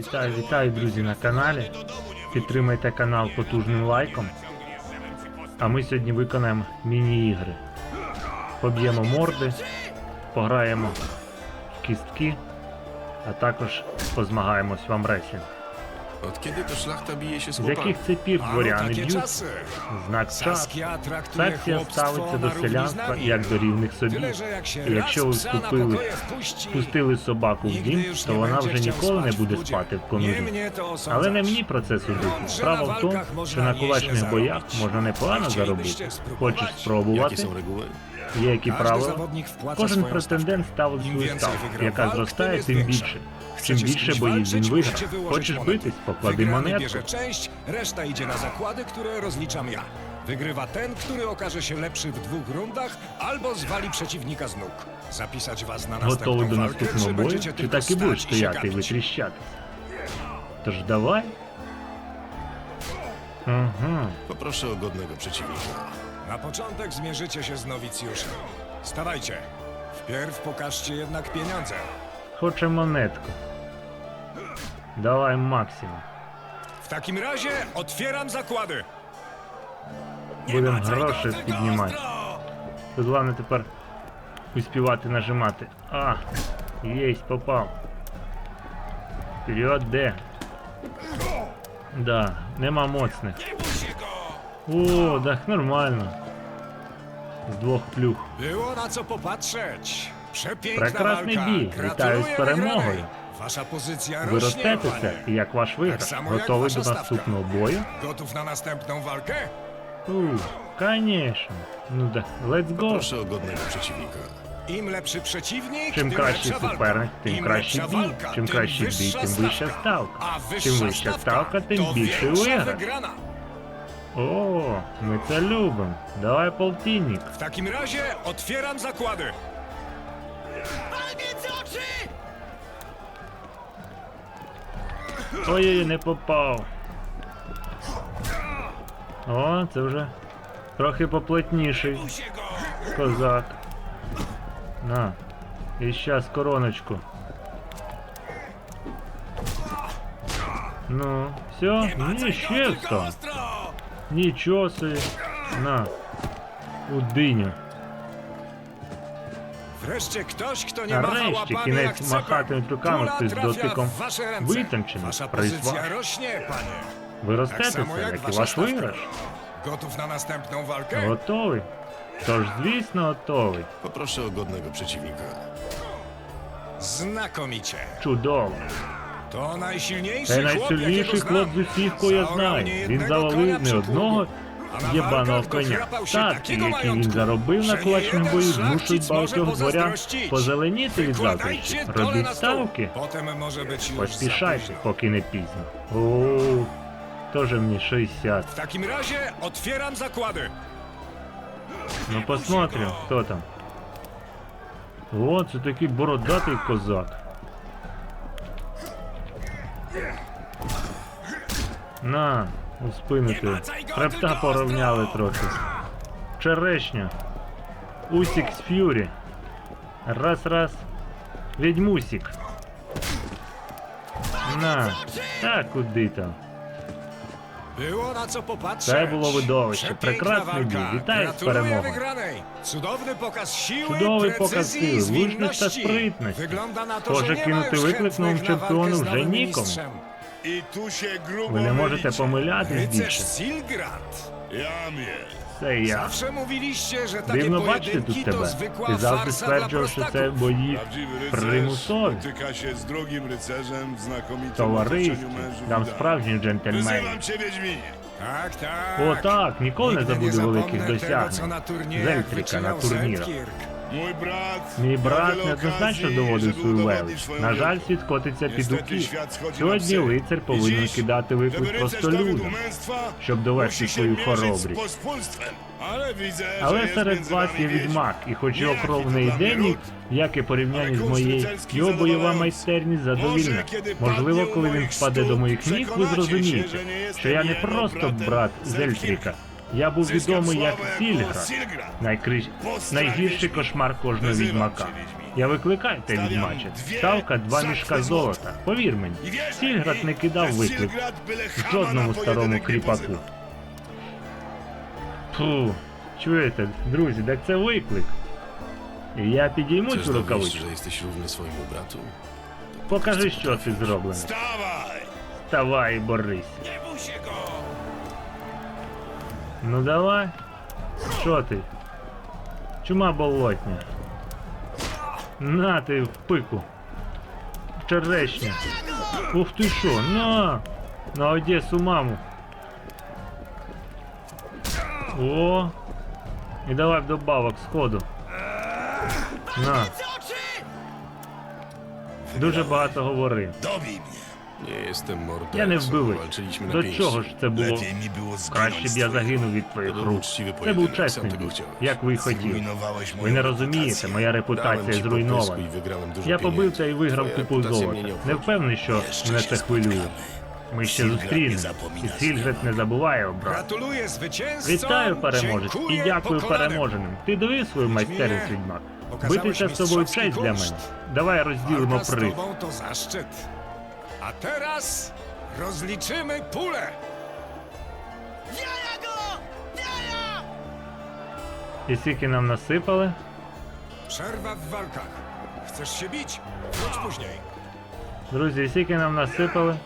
Вітаю, вітаю, друзі, на каналі. Підтримайте канал потужним лайком. А ми сьогодні виконаємо міні-ігри. Поб'ємо морди, пограємо в кістки, а також позмагаємось в амресінг. Od kiedy to szlachta bije się z З яких chłopami? це пір дворяни б'ють? Знак час. Саскія трактує Саксія ставиться до z селянства як до рівних собі. І якщо ви вступили, впустили собаку в дім, то вона вже ніколи не буде спати в конурі. Але не мені про це судити. Справа в тому, що на кулачних боях можна непогано заробити. Хочеш Jakie спробувати? są reguły? Є які Każdy правила. zawodnik wpłaca Кожен swoją претендент stawkę. ставить Im свою więcej ставку, wygra яка walk, зростає, tym тим jest більше. większa. Чим Chcecie z більше kimś боїв він walczyć, виграв. musicie wyłożyć Хочеш monetę. битись, поклади Wygrany монетку. bierze część, reszta idzie na zakłady, które rozliczam ja. Wygrywa ten, który okaże się lepszy w dwóch rundach, albo zwali przeciwnika z nóg. Zapisać was na Готовий następną до walkę, наступного czy бою? będziecie Чи tylko так і будеш stać i się стояти і gapić? витріщатися? Тож давай. Ага. Poproszę o godnego przeciwnika. Na początek zmierzycie się z nowicjuszem. Stawajcie. Wpierw pokażcie jednak pieniądze. Хоче монетку. Давай максимум. W takim razie otwieram zakłady. Будемо гроші піднімати. Тут головне тепер успівати нажимати. А, єсть, попав. Вперед, де? Да, нема моцних. О, так нормально. З двох плюх. Było na co popatrzeć. Przepiękna Прекрасний walka. бій. Вітаю з Gratuluję перемогою. wygranej. Wasza pozycja Ви rośnie, ростетеся, panie. і як ваш виграш? само, як Готовий ваша до ставка. наступного бою? Gotów na następną walkę? У, конечно. Ну да, let's go. Poproszę o godnego przeciwnika. Im lepszy przeciwnik, Чим tym кращий lepsza суперник, тим Im кращий lepsza бій. walka, Чим tym кращий бій, тим вища ставка. Чим вища ставка, тим більший większa виграш. О, ми це любимо. Давай полтинник. W takim razie otwieram zakłady. Ой, не попав. О, це вже трохи поплотніший козак. На. І щас короночку. Ну, все, ні, ще там. Нічого собі. На. У. Wreszcie ktoś, kto nie macha Нарешті łapami jak кінець cepem. махати руками Kula хтось trafia дотиком w wasze ręce. витончений. Wasza Призва. pozycja rośnie, panie. Ви Tak samo ростетеся, як і ваш виграш. Gotów na następną walkę? Готовий. Тож, звісно, готовий. Poproszę o godnego przeciwnika. Znakomicie. Чудово. To najsilniejszy Це найсильніший хлоп з усіх, кого я знаю. Він завалив не одного. Єбаного коня. Статки, які він заробив на кулачному бою, змушують багатьох дворян позеленіти від. Wykładajcie Робіть ставки, поспішайте, поки не пізно. О, теж мені 60. W takim razie otwieram zakłady. Ну посмотрим, хто там. О, це такий бородатий козак. На, у спину ти. Хребта порівняли трохи. Черешня. Усік з ф'юрі. Раз, раз. Відьмусік. На. Та куди там? Było na co popatrzeć. Це було видовище. Прекрасний бій. Вітаю з Gratuluję перемогою. wygranej. Cudowny pokaz siły, Чудовий показ precyzji, сили, влучність та zwinności. спритності. Wygląda na to, Схоже, że nie ma кинути już виклик новому chętnych чемпіону z вже nowym нікому. mistrzem. Tu się grubo Ви не можете помилятись Rycerz більше. Jest. Це я. Дивно бачити тут to тебе. Ти завжди стверджував, що це бої otoczeniu mężów Там справжні джентльмени. Tak, tak. О, так, ніколи не забуду великих досягнень. Зельтрика на турнірах. Мій брат wiele неоднозначно доводив свою велич. На жаль, світ котиться під na Сьогодні лицар повинен кидати виклик просто людям, щоб довести свою хоробрість. Але серед вас є відьмак, і хоч його кров не йде ні, як і порівнянні з моєю, його бойова майстерність задовільна. Можливо, коли він впаде до моїх ніг, ви зрозумієте, що я не просто брат Зельтріка. Я був відомий як Сільград, Silgrad. найгірший кошмар кожного відьмака. Я викликаю те dwie Ставка два мішка золота. Повір мені, Сільград не кидав виклик жодному старому кріпаку. Фу, чуєте, друзі, так це виклик. Я підійму цю рукавичку. Покажи, що ти зроблений. Stawaj! Вставай борись. Ну давай. Що ти? Чума болотня. На ти в пику. Черешня. Ух ти що, на! На Одесу маму. О! І давай вдобавок сходу. На. Дуже багато. Dobij mnie! Nie jestem mordercą. Я не вбивець. Walczyliśmy na До pięści. чого ж це було? Lepiej mi było Краще б я z загинув від твоїх To był рук. uczciwy Це був pojedynek, чесний tego бій, chciałeś. як ви й хотіли. Zrujnowałeś Ви moją не розумієте, reputację. моя Dałem репутація ci зруйнована. i wygrałem dużo Я побив pieniędzy. та й виграв Twoja купу reputacja золота. mnie Не obchodzi. впевнений, що Jeszcze мене się це хвилює. spotkamy. Ми ще Сільград не зустрінемо. І Сільгрет не забуває, брат. Gratuluję zwycięzcom! Вітаю, переможець, і Dziękuję дякую pokonanym. переможеним. Ти довів свою майстерність, відьмак. Битися з тобою mistrzowski честь для мене. Давай розділимо z приз. tobą to zaszczyt. A teraz rozliczymy pulę. І скільки нам насипали? Przerwa w walkach. Chcesz się bić? Chodź później. Друзі, і скільки нам насипали?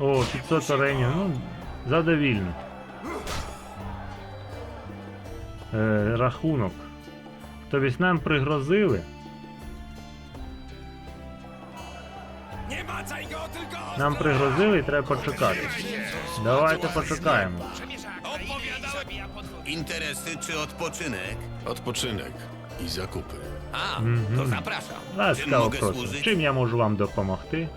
О, 500 оренів, ну, задовільно. Е, рахунок. Тобто нам пригрозили. Нам пригрозили і треба почекати. Давайте почекаємо. Interesy czy odpoczynek? Odpoczynek i zakupy. A, to zapraszam. Czym Ласкаво mogę прошу. służyć? Чим я можу вам допомогти?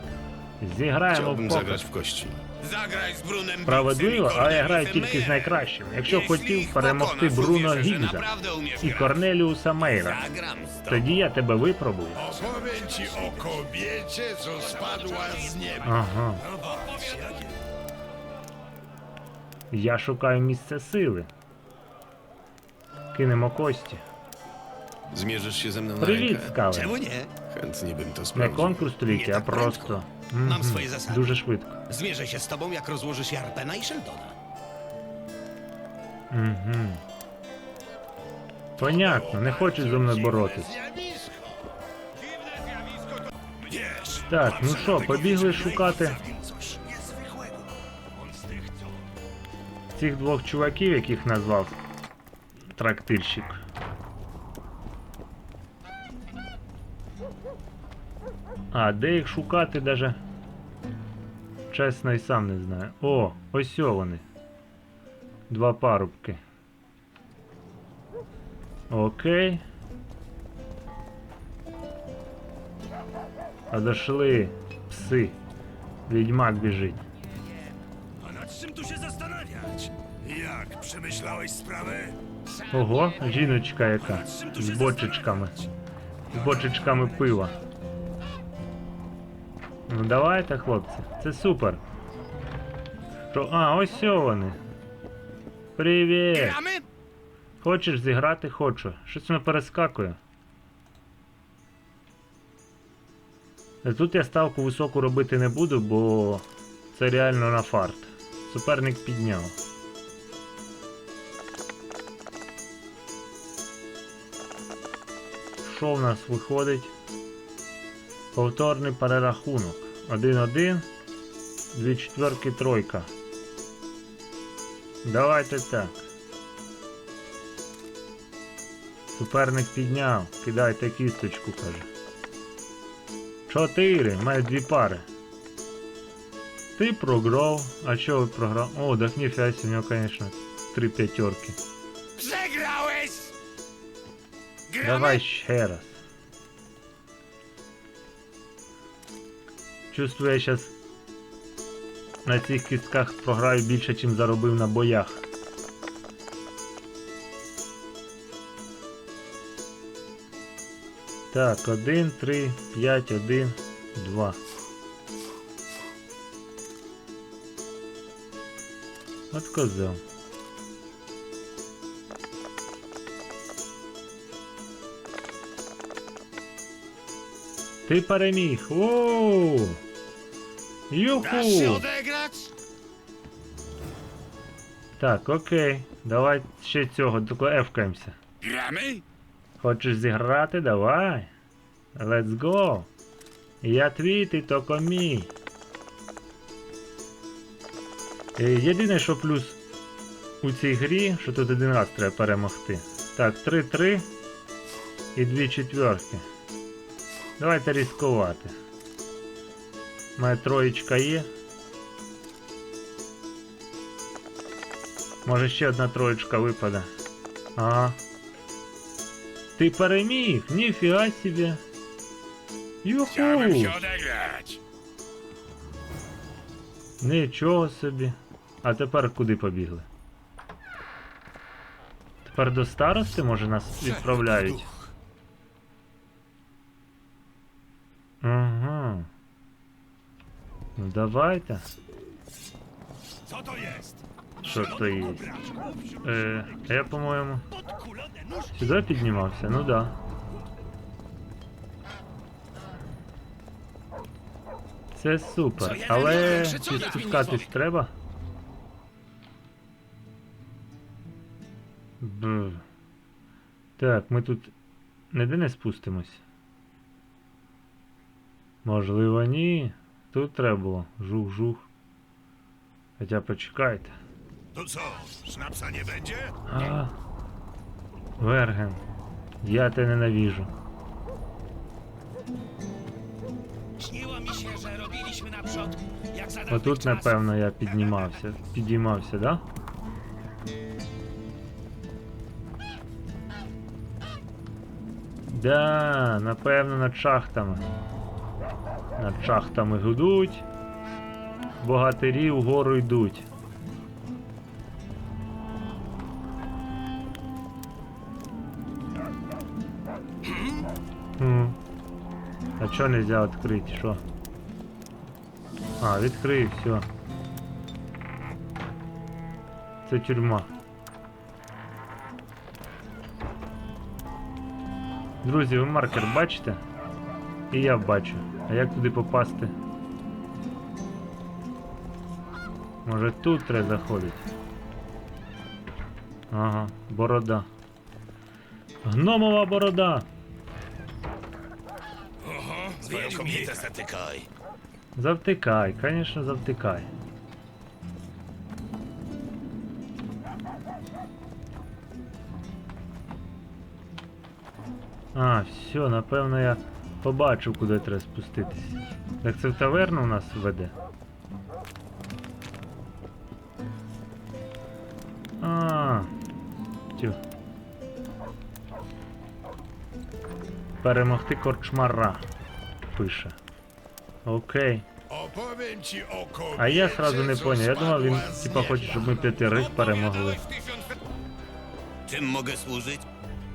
Зіграємо в Chciałbym покер. zagrać w kości. Zagraj z Brunem Справедливо, Gibsem але я граю тільки з найкращим. Якщо хотів перемогти Бруно umiesz і. Корнеліуса Мейра, тоді я тебе випробую. Ага. Я шукаю місце сили. Кинемо кості. Zmierzysz się ze mną na Привіт, rękę? скале. Czemu nie? Chętnie bym to Не sprawdził. конкурс Nie а просто. Mam Мгм. swoje zasady. Дуже швидко. Zmierzę się z tobą, jak rozłożysz Jarpena i Sheldona. Угу. Понятно, не хочуть зі мною боротись. Так, ну що, побігли шукати цих двох чуваків, яких назвав трактирщик. А, де їх шукати даже чесно і сам не знаю. О, ось вони. Два парубки. Окей. Подошли. Пси. Відьмак біжить. A nad czym tu się zastanawiać? Jak? Przemyślałeś sprawę? Ого, жіночка яка. З бочечками. З бочечками пива. Ну давайте, хлопці. Це супер. Що? А, ось сьо вони. Привіт! Хочеш зіграти? Хочу. Щось воно перескакує. Тут я ставку високу робити не буду, бо це реально на фарт. Суперник підняв. Що в нас виходить? Повторний перерахунок. 1-1. Дві четверки тройка. Давайте так. Суперник підняв. Кидайте кісточку, каже. Чотири. Має дві пари. Ти програв. А чого ви програв? О, так ніфіга у нього, звісно, три п'ятерки. Давай ще раз. Чувствую, я зараз на цих кістках програю більше, ніж заробив на боях. Так, 1, 3, 5, 1, 2. От Ти переміг. Воу! Юху! Так, окей. Давай ще цього, тільки ефкаємося. Хочеш зіграти? Давай. Let's go. Я твій, ти тільки мій. Е, Єдине, що плюс у цій грі, що тут один раз треба перемогти. Так, 3-3 і 2 четверки. Давайте ризикувати. Моя троєчка є. Може ще одна троєчка випаде. Ага. Ти переміг! Ніфіга собі! Юху! Нічого собі. А тепер куди побігли? Тепер до старости, може, нас відправляють? Ага. Ну давайте. Co to jest? Що то є? Е, а я, по-моєму, сюди піднімався? Ну да. Це супер. Але чи спускатись треба? Б. Так, ми тут ніде не спустимось. Можливо, ні. Тут треба було. Жух-жух. Хоча почекайте. To co, sznapsa nie będzie? А, Верген. Я тебе ненавижу. Śniło mi się, że robiliśmy na jak za dawnych Отут, czasów. напевно, я піднімався. Підіймався, да? Да, напевно, над шахтами. Над шахтами гудуть. Богатирі вгору йдуть. А чого нельзя відкрити? Що? А, відкрив, все. Це тюрма. Друзі, ви маркер бачите? І я бачу. А як туди попасти? Може тут треба заходити? Ага, борода. Гномова борода! Swoją kobietę zatykaj. Завтикай, конечно, завтикай. А, все, напевно, я побачив, куди треба спуститись. Так це в таверну у нас веде. А. Тю. Перемогти корчмара. Пише. Окей. А я сразу не co понял. Я думав, він типа хоче, щоб ми п'ятирих перемогли. Czym mogę służyć?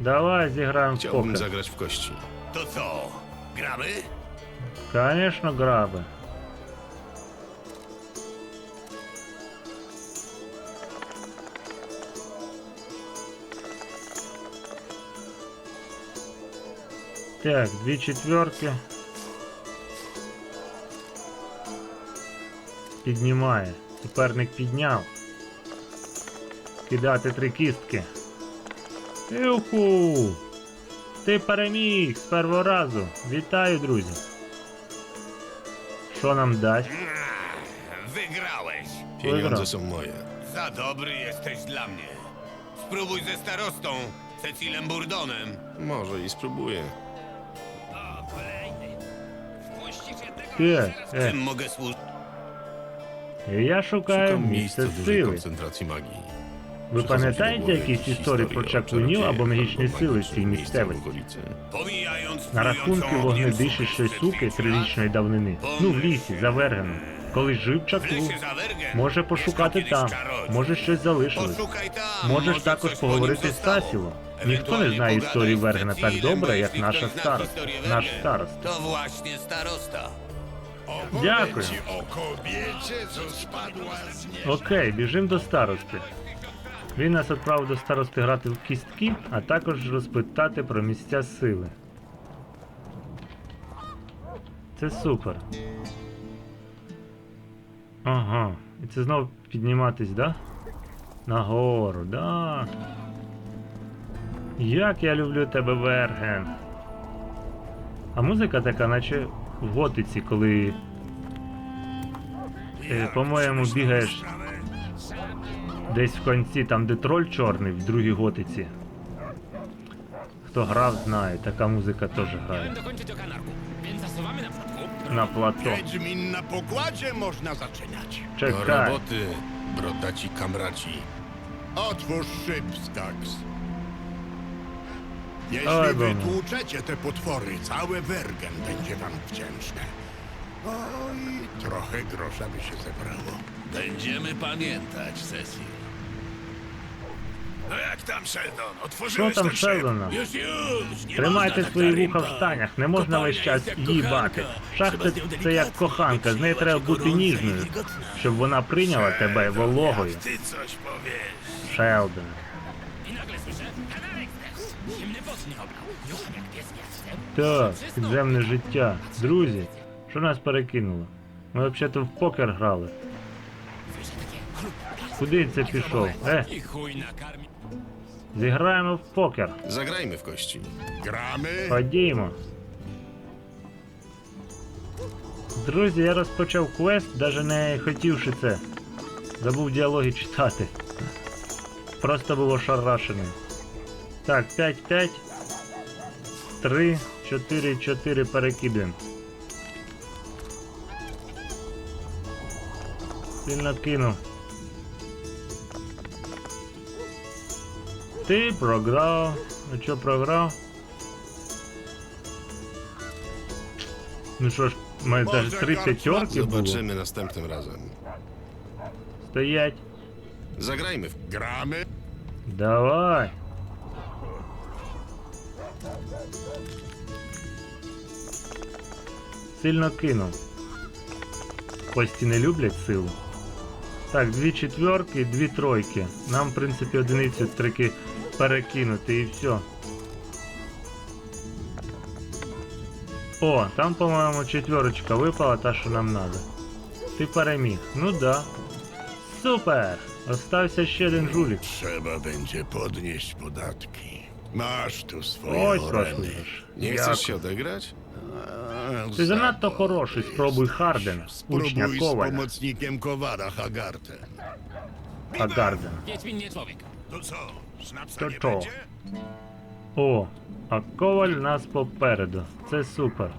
Давай зіграємо в Chciałbym покер. zagrać w kości. To co? Gramy? Конечно, граби. Так, дві четверки. Піднімає. Суперник підняв. Кидати три кістки. Юху! Ти переміг з першого разу. Вітаю, друзі. Що нам дасть? Wygrałeś. Pieniądze Dobra. są moje. Za dobry jesteś dla mnie. Spróbuj ze starostą, Cecilem Burdonem. Może i spróbuję. O, kolejny. Wpuścisz jednego Ty, i zaraz e, Czym mogę służyć? я шукаю Szukam місце miejsca dużej сили. koncentracji magii. Ви пам'ятаєте якісь історії про чаклунів або магічні сили в magicznych цій місцевості? На рахунки щось суки трирічної давнини. Ну, в лісі, за Вергеном. Коли жив чаклун. Wergen Може пошукати там. Може щось залишилось. Можеш також поговорити з. Тасілом. Ніхто не знає історії Вергена так добре, як наша староста. Наш староста. Дякую. Окей, біжимо до старости. Він нас відправив до старости грати в кістки, а також розпитати про місця сили. Це супер. Ага. І це знову підніматись, да? Нагору, да. Як я люблю тебе, Верген. А музика така, наче в готиці, коли, е, по-моєму, бігаєш десь в кінці, там де троль чорний, в другій готиці. Хто грав, знає, така музика теж грає. dokończyć o kanarku, więc zasuwamy na przodku. На плато. Wiedźmin na pokładzie można zaczynać. Do Czekaj. roboty, brodaci kamraci. Otwórz szyb, Stax. Jeśli Oj, Boże. wytłuczecie te potwory, cały Wergen będzie wam wdzięczny. Oj, trochę grosza by się zebrało. Będziemy pamiętać, Cecil. Що там? Шелдона? Тримайте свої вуха в штанях, не можна весь час їбати. Шахта це як коханка, з нею треба бути ніжною, щоб вона прийняла тебе вологою. Шелдон. Так, підземне життя. Друзі, що нас перекинуло? Ми взагалі в покер грали. Куди це пішов? Е. зіграємо в покер. Zagrajmy w kości. Gramy? Ходімо. Друзі, я розпочав квест, навіть не хотівши це. Забув діалоги читати. Просто був ошарашений. Так, 5-5. 3, 4, 4 перекидуємо. Сильно кинув. Ти програв. Ну що програв? Ну що ж, Може, навіть три п'ятерки було. Zobaczymy następnym razem. Стоять. Zagrajmy w... Gramy? Давай. Сильно кинув. Кості не люблять силу. Так, дві четверки, дві тройки. Нам, в принципі, одиницю трики перекинути і все. О, там, по-моєму, четверочка випала, та, що нам треба. Ти переміг. Ну да. Супер! Остався ще один жулік. Trzeba będzie podnieść podatki. Masz tu swoje ваш oreny. виграш. Nie chcesz się odegrać? A, Ти занадто хороший, спробуй Харден, учня Spróbuj z Коваля, pomocnikiem Kowada Hagartem. Агарден. Wiedźmin nie człowiek. To co, co? będzie? О, а Коваль нас попереду. Це супер.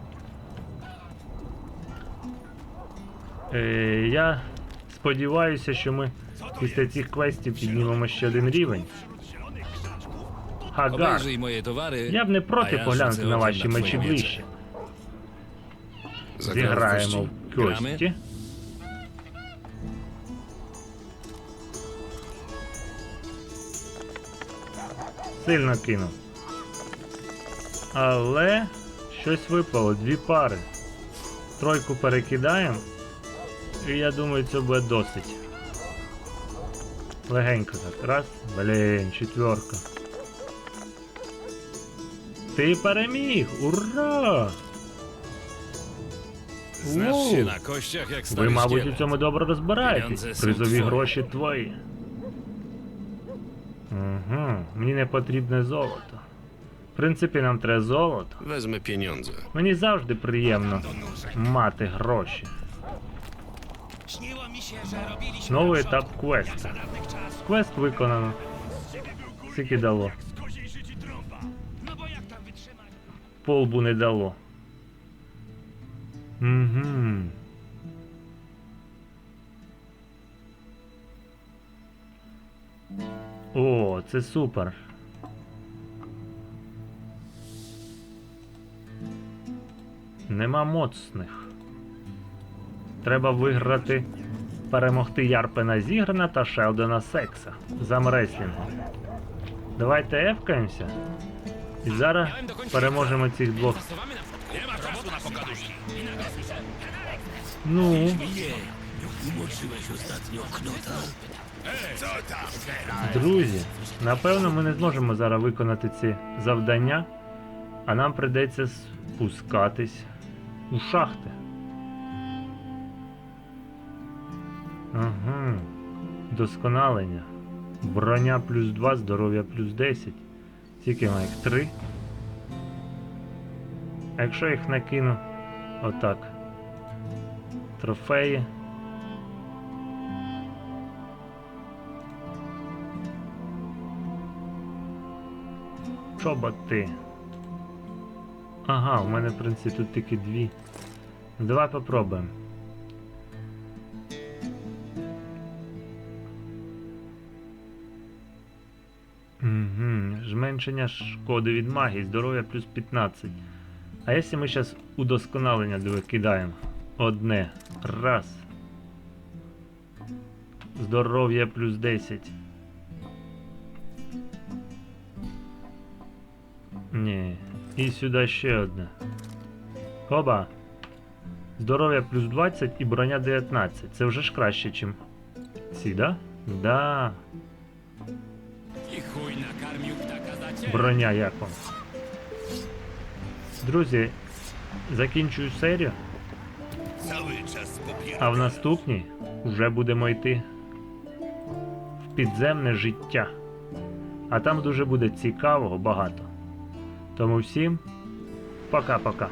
Е, я сподіваюся, що ми після цих квестів піднімемо ще один рівень. Хагар. Towary. Я б не проти поглянути на ваші мечі ближче. Зіграємо в кості. Сильно кинув. Але щось випало, дві пари. Тройку перекидаємо. І я думаю, це буде досить. Легенько так. Раз. Блін, четверка. Ти переміг! Ура! Na kościach jak stary Ви, мабуть, у цьому добре розбираєтесь. Призові гроші твої. Угу. Мені не потрібне золото. В принципі, нам треба золото. Wezmę pieniądze. Мені завжди приємно мати гроші. Новий етап czasów. Квест виконано. Скільки дало? Полбу не дало. Угу. О, це супер. Нема моцних. Треба виграти. Перемогти Ярпена Зіграна та Шелдона Секса з амреслінгом. Давайте ефкаємося. І зараз переможемо цих двох. Ну? Друзі, напевно, ми не зможемо зараз виконати ці завдання, а нам прийдеться спускатись у шахти. Ага. Досконалення. Броня плюс 2, здоров'я плюс 10. Скільки має їх? 3. А якщо я їх накину отак. Трофеї. Чоботи. Ага, у мене в принципі тут тільки дві. Давай попробуємо. Угу. Зменшення шкоди від магії, здоров'я плюс 15. А якщо ми зараз удосконалення диви, кидаємо? Одне. Раз. Здоров'я плюс 10. І сюди ще одне. Оба. Здоров'я плюс 20 і броня 19. Це вже ж краще, ніж ці, да? Да. Броня як вам. Друзі, закінчую серію, а в наступній вже будемо йти в підземне життя. А там дуже буде цікавого багато. Тому всім пока-пока.